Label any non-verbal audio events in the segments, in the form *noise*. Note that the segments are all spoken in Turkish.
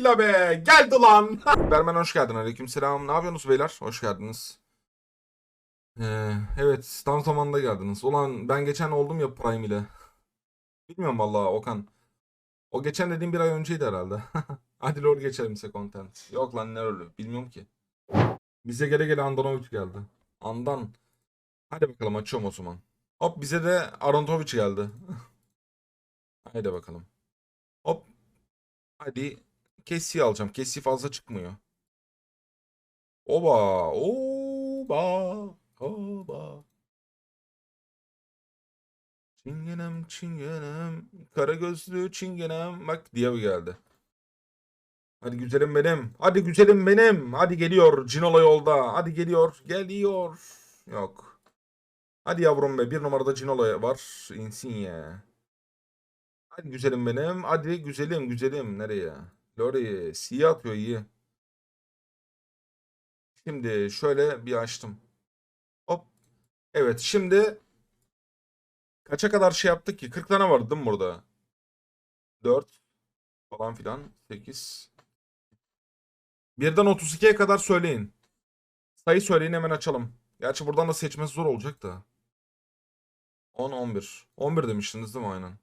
Atilla be geldi lan. *laughs* Bermen hoş geldin aleykümselam. Ne yapıyorsunuz beyler? Hoş geldiniz. Ee, evet tam zamanında geldiniz. Ulan ben geçen oldum ya Prime ile. Bilmiyorum vallahi Okan. O geçen dediğim bir ay önceydi herhalde. *laughs* Hadi lor geçelim size content. Yok lan ne öyle bilmiyorum ki. Bize gele gele Andanovic geldi. Andan. Hadi bakalım açıyorum o zaman. Hop bize de Arontovic geldi. *laughs* Haydi bakalım. Hop. Hadi. Kesi alacağım. Kesi fazla çıkmıyor. Oba. Oba. Oba. Çingenem çingenem. Kara gözlü çingenem. Bak diye geldi. Hadi güzelim benim. Hadi güzelim benim. Hadi geliyor. Cinola yolda. Hadi geliyor. Geliyor. Yok. Hadi yavrum be. Bir numarada Cinola var. Insigne. Hadi güzelim benim. Hadi güzelim güzelim. Nereye? Lori. Siyah atıyor iyi. Şimdi şöyle bir açtım. Hop. Evet şimdi kaça kadar şey yaptık ki? 40 tane vardı değil mi burada? 4 falan filan. 8. Birden 32'ye kadar söyleyin. Sayı söyleyin hemen açalım. Gerçi buradan da seçmesi zor olacak da. 10, 11. 11 demiştiniz değil mi aynen?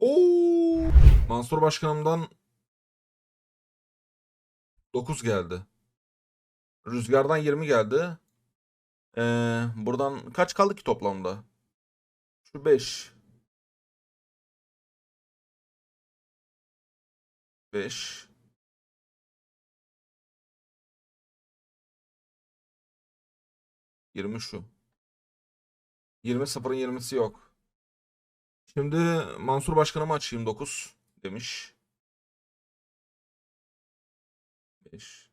Oo! Mansur Başkanım'dan 9 geldi. Rüzgardan 20 geldi. Ee, buradan kaç kaldı ki toplamda? Şu 5. 5. Yirmi şu. 20 sıfırın 20'si yok. Şimdi Mansur Başkanıma açayım 9 demiş. 5.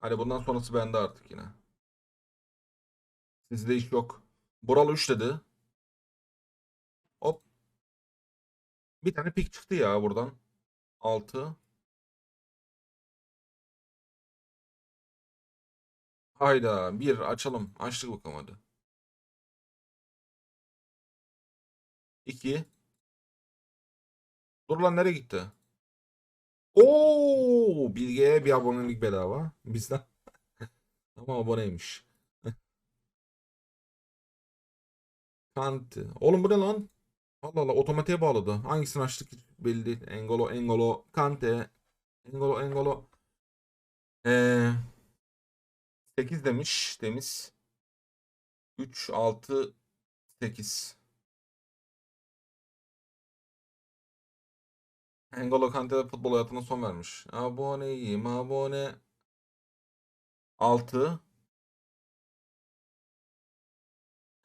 Hani bundan sonrası bende artık yine. Sizde iş yok. Boral 3 dedi. Hop. Bir tane pik çıktı ya buradan. 6. Hayda. Bir açalım. Açtık bakalım hadi. 2. Dur lan nereye gitti? Oo, Bilge'ye bir abonelik bedava. Bizden. *laughs* Ama aboneymiş. *laughs* Kante. Oğlum bu ne lan? Allah Allah otomatiğe bağladı. Hangisini açtık belli değil. Engolo, Engolo, Kante. Engolo, Engolo. Ee, 8 demiş. Temiz. 3, 6, 8. N'Golo Kante futbol hayatına son vermiş. Aboneyim abone. 6.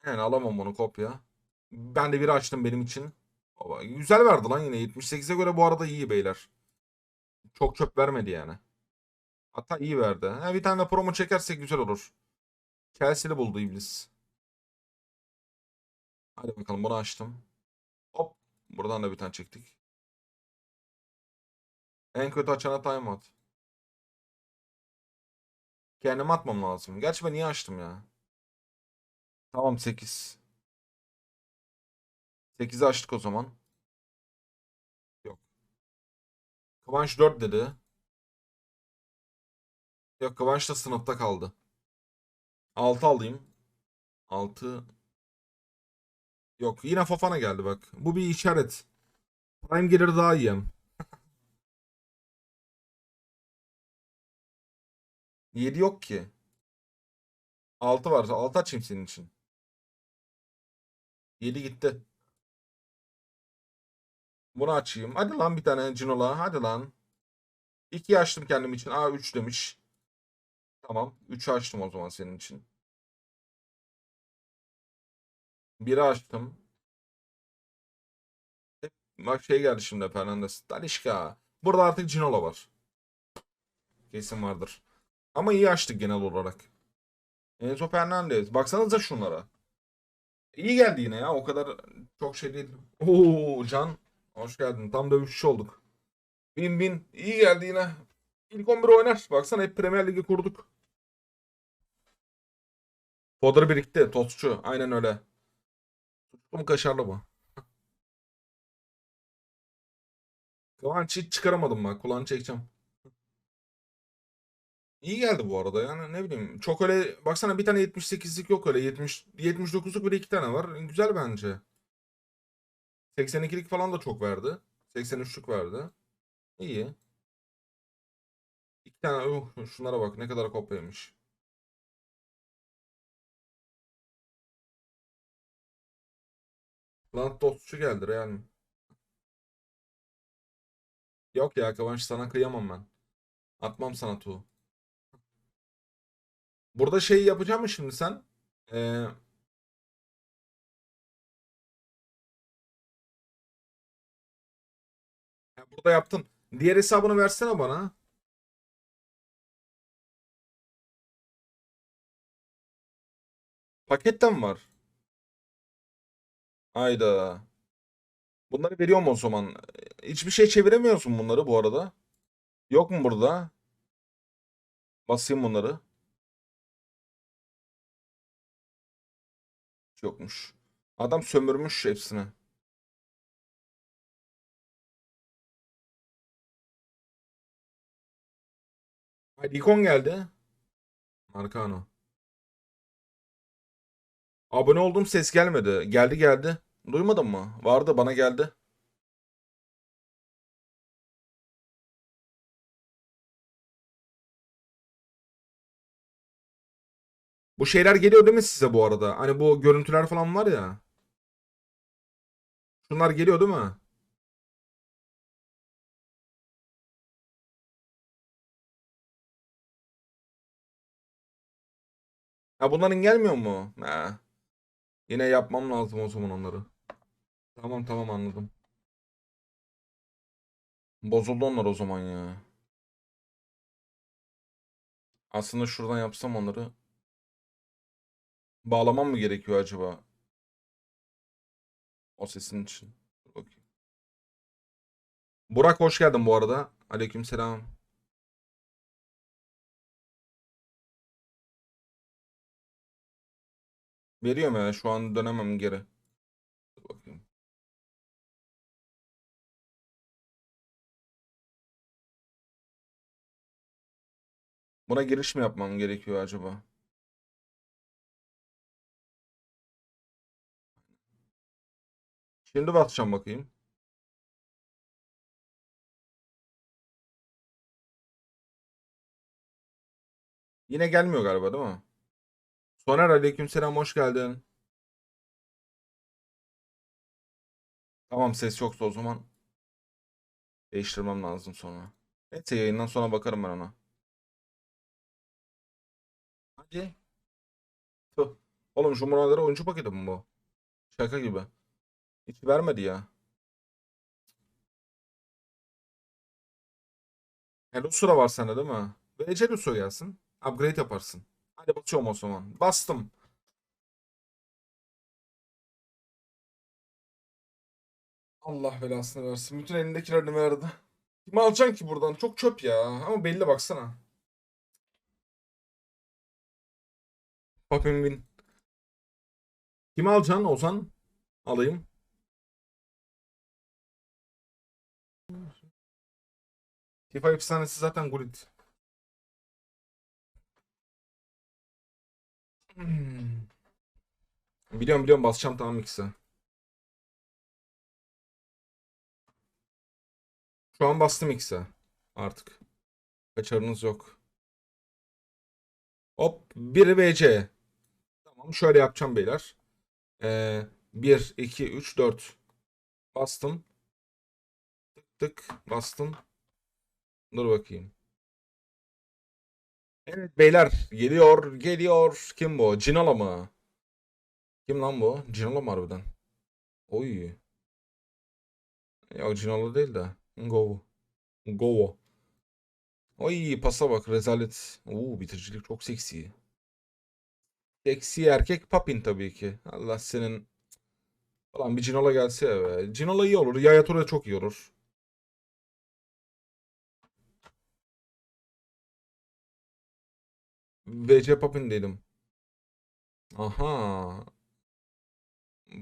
Yani alamam bunu kopya. Ben de bir açtım benim için. Baba, güzel verdi lan yine. 78'e göre bu arada iyi beyler. Çok çöp vermedi yani. Hatta iyi verdi. Ha, bir tane de promo çekersek güzel olur. Chelsea'li buldu iblis. Hadi bakalım bunu açtım. Hop. Buradan da bir tane çektik. En kötü açana timeout. Kendim atmam lazım. Gerçi ben niye açtım ya? Tamam 8. 8'i açtık o zaman. Yok. Kıvanç 4 dedi. Yok Kıvanç da sınıfta kaldı. 6 alayım. 6. Yok yine Fofana geldi bak. Bu bir işaret. Prime gelir daha iyi. 7 yok ki. 6 var. 6 açayım senin için. 7 gitti. Bunu açayım. Hadi lan bir tane Cinola. Hadi lan. 2 açtım kendim için. Aa 3 demiş. Tamam. 3'ü açtım o zaman senin için. 1'i açtım. Bak şey geldi şimdi Fernandes. Dalişka. Burada artık Cinola var. Kesin vardır. Ama iyi açtık genel olarak. Enzo Fernandez. Baksanıza şunlara. İyi geldi yine ya. O kadar çok şey değil. Oo Can. Hoş geldin. Tam dövüşçü olduk. Bin bin. İyi geldi yine. İlk 11 oynar. Baksana hep Premier Ligi kurduk. Fodder birikti. Tostçu. Aynen öyle. Bu mu kaşarlı mı? Kıvanç hiç çıkaramadım bak. Kulağını çekeceğim. İyi geldi bu arada yani ne bileyim. Çok öyle baksana bir tane 78'lik yok öyle. 70 79'luk bir iki tane var. Güzel bence. 82'lik falan da çok verdi. 83'lük verdi. İyi. İki tane uh, şunlara bak ne kadar kopyaymış. Lan dostçu geldi Real mi? Yok ya Kıvanç sana kıyamam ben. Atmam sana tuğ. Burada şey yapacağım mı şimdi sen? Ee, burada yaptın. Diğer hesabını versene bana. Paketten var. Hayda. Bunları veriyorum o zaman. Hiçbir şey çeviremiyorsun bunları bu arada. Yok mu burada? Basayım bunları. Yokmuş. Adam sömürmüş hepsini. Haydi ikon geldi. Marcano. Abone oldum ses gelmedi. Geldi geldi. Duymadın mı? Vardı bana geldi. Bu şeyler geliyor değil mi size bu arada? Hani bu görüntüler falan var ya. Şunlar geliyor değil mi? Ya bunların gelmiyor mu? Ha. Yine yapmam lazım o zaman onları. Tamam tamam anladım. Bozuldu onlar o zaman ya. Aslında şuradan yapsam onları. Bağlamam mı gerekiyor acaba? O sesin için. Bakayım. Burak hoş geldin bu arada. Aleykümselam. Veriyorum ya şu an dönemem geri. Buna giriş mi yapmam gerekiyor acaba? Şimdi basacağım bakayım. Yine gelmiyor galiba değil mi? Soner aleykümselam hoş geldin. Tamam ses yoksa o zaman değiştirmem lazım sonra. Neyse yayından sonra bakarım ben ona. Hadi. Oğlum şu Muratlara oyuncu paketi mi bu? Şaka gibi. Hiç vermedi ya. Yani Lusura var sende değil mi? VC Lusura gelsin. Upgrade yaparsın. Hadi basıyorum o zaman. Bastım. Allah belasını versin. Bütün elindekilerini verdi. Kim alacaksın ki buradan? Çok çöp ya. Ama belli baksana. Papin Win. Kimi alacaksın Ozan? Alayım. FIFA efsanesi zaten Gullit. Hmm. Biliyorum biliyorum basacağım tamam ikisi. Şu an bastım ikisi. Artık. Kaçarınız yok. Hop 1 VC. Tamam şöyle yapacağım beyler. Ee, 1, 2, 3, 4. Bastım. Tık bastım. Dur bakayım. Evet beyler geliyor geliyor. Kim bu? Cinala mı? Kim lan bu? Cinala mı harbiden? Oy. Ya Cinala değil de. Go. Go. Oy pasa bak rezalet. Oo bitiricilik çok seksi. Seksi erkek Papin tabii ki. Allah senin. Ulan bir Cinola gelse ya be. Cinola iyi olur. Yaya Toure çok iyi olur. VC Papin dedim. Aha.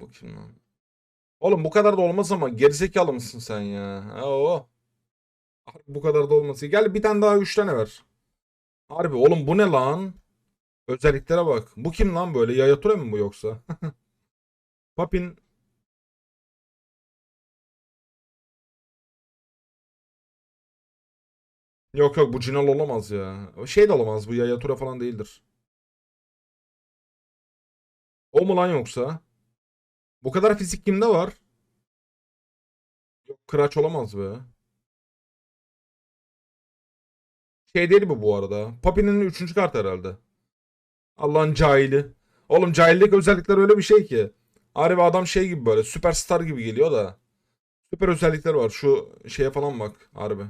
Bu kim lan? Oğlum bu kadar da olmaz ama gerizekalı mısın sen ya? Oo. Bu kadar da olması. Gel bir tane daha 3 tane ver. Harbi oğlum bu ne lan? Özelliklere bak. Bu kim lan böyle? Yaya Toure mi bu yoksa? *laughs* Papin Yok yok bu Cinal olamaz ya. Şey de olamaz bu Yaya Toure falan değildir. O mu lan yoksa? Bu kadar fizik kimde var? Yok Kıraç olamaz be. Şey değil bu bu arada. Papi'nin 3. kartı herhalde. Allah'ın cahili. Oğlum cahillik özellikler öyle bir şey ki. Harbi adam şey gibi böyle süperstar gibi geliyor da. Süper özellikler var. Şu şeye falan bak harbi.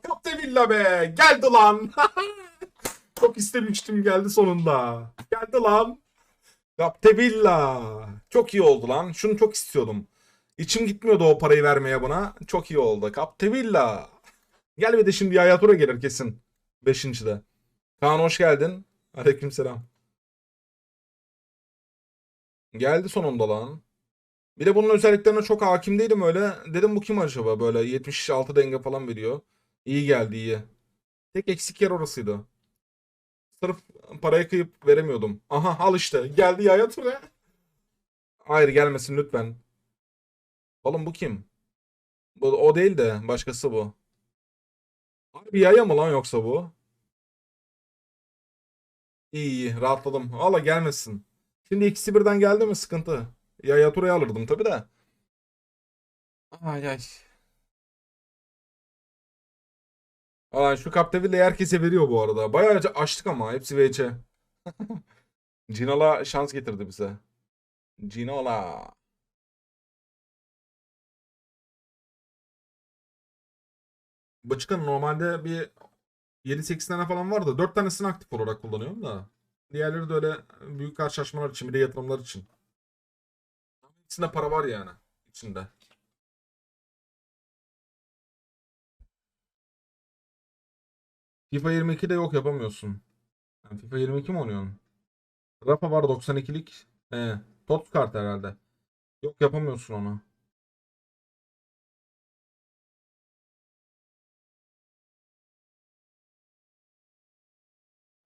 Aa, Capdevilla be. Geldi lan. *laughs* Çok istemiştim geldi sonunda. Geldi lan. Capdevilla. Çok iyi oldu lan. Şunu çok istiyordum. İçim gitmiyordu o parayı vermeye buna. Çok iyi oldu. Capdevilla. Gel bir de şimdi Yaya Toure gelir kesin. Beşincide. Kaan hoş geldin. Aleykümselam. Geldi sonunda lan. Bir de bunun özelliklerine çok hakim değilim öyle. Dedim bu kim acaba böyle 76 denge falan veriyor. İyi geldi iyi. Tek eksik yer orasıydı. Sırf parayı kıyıp veremiyordum. Aha al işte. Geldi Yaya Toure. Hayır gelmesin lütfen. Oğlum bu kim? Bu, o değil de başkası bu. Harbi yaya mı lan yoksa bu? İyi iyi rahatladım. Valla gelmesin. Şimdi ikisi birden geldi mi sıkıntı. Yaya Toure'yu alırdım tabi de. Ay ay. Aa, şu Capdeville'yi herkese veriyor bu arada. Bayağı açtık ama hepsi VC. Cinala *laughs* şans getirdi bize. Cinola. Bıçkın normalde bir 7-8 tane falan var da 4 tanesini aktif olarak kullanıyorum da. Diğerleri de öyle büyük karşılaşmalar için bir de yatırımlar için. İçinde para var yani. içinde. FIFA 22'de yok yapamıyorsun. Yani FIFA 22 mi oynuyorsun? Rafa var 92'lik. Ee, Tot kart herhalde. Yok yapamıyorsun onu.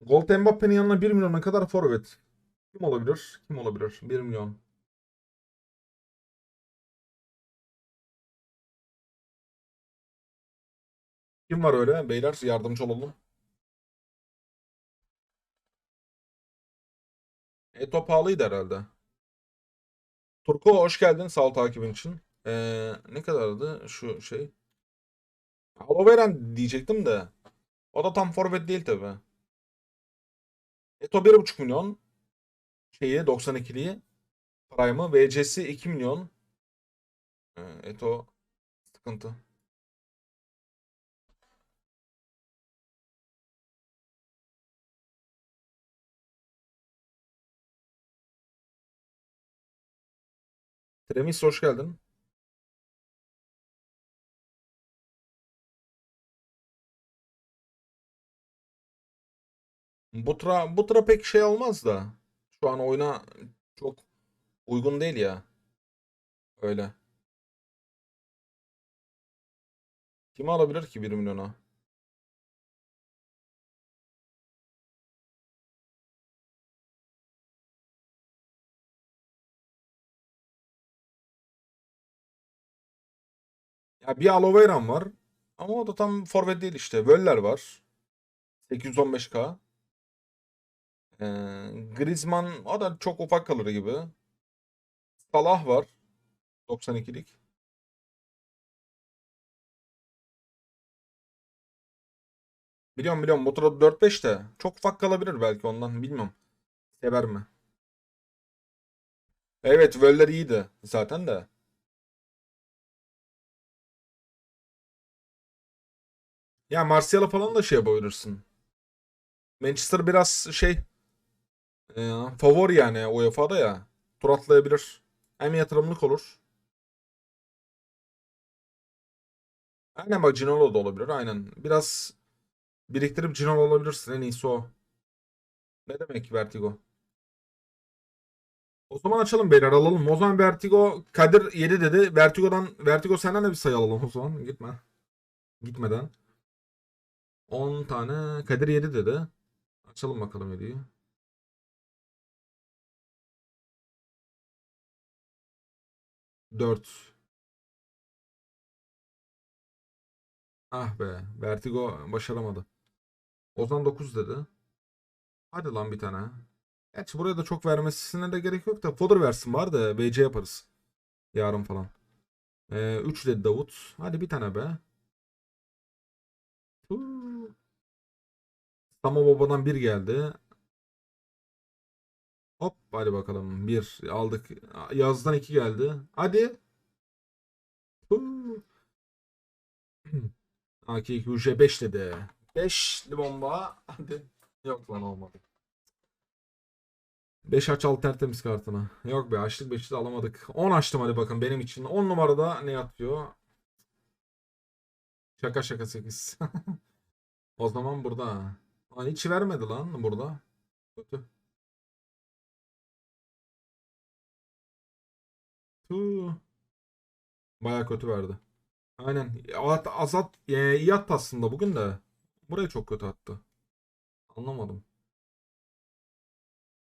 Gold Mbappe'nin yanına 1 milyona kadar forvet. Kim olabilir? Kim olabilir? 1 milyon. Kim var öyle? Beyler yardımcı olalım. Eto pahalıydı herhalde. Turko hoş geldin. Sağ ol takibin için. Ee, ne kadardı şu şey? Aloveren diyecektim de. O da tam forvet değil tabi. Eto 1,5 milyon. Şeyi 92'liyi. Prime'ı. VC'si 2 milyon. Ee, Eto sıkıntı. Tremis hoş geldin. Butra, Butra pek şey olmaz da. Şu an oyuna çok uygun değil ya. Öyle. Kimi alabilir ki 1 milyona? Ya bir Aloveira'm var. Ama o da tam forvet değil işte. Völler var. 815k. Ee, Griezmann o da çok ufak kalır gibi. Salah var. 92'lik. Biliyorum biliyorum motora 4-5 de çok ufak kalabilir belki ondan bilmiyorum. Sever mi? Evet Völler iyiydi zaten de. Ya Martial'a falan da şey yapabilirsin. Manchester biraz şey e, favori yani UEFA'da ya. Tur atlayabilir. Hem yatırımlık olur. Aynen bak Ginola da olabilir aynen. Biraz Biriktirip Cinol alabilirsin. En iyisi o. Ne demek Vertigo? O zaman açalım beyler alalım. O zaman Vertigo Kadir 7 dedi. Vertigo'dan Vertigo senden de bir sayı alalım o zaman. Gitme. Gitmeden. 10 tane Kadir 7 dedi. Açalım bakalım 7'yi. Dört. Ah be. Vertigo başaramadı. Ozan 9 dedi. Hadi lan bir tane. Gerçi buraya da çok vermesine de gerek yok da fodder versin var da VC yaparız. Yarın falan. Ee, 3 dedi Davut. Hadi bir tane be. Huu. Sama babadan bir geldi. Hop hadi bakalım. Bir aldık. Yazdan iki geldi. Hadi. Huu. AK2 UJ 5 dedi. 5 bomba. *laughs* Hadi. Yok lan olmadı. 5 aç al tertemiz kartını. Yok be açtık 5'i de alamadık. 10 açtım hadi bakın benim için. 10 numarada ne atıyor? Şaka şaka 8. *laughs* o zaman burada. Lan hiç vermedi lan burada. Kötü. Baya kötü verdi. Aynen. Azat, Azat e, iyi attı aslında bugün de. Burayı çok kötü attı. Anlamadım.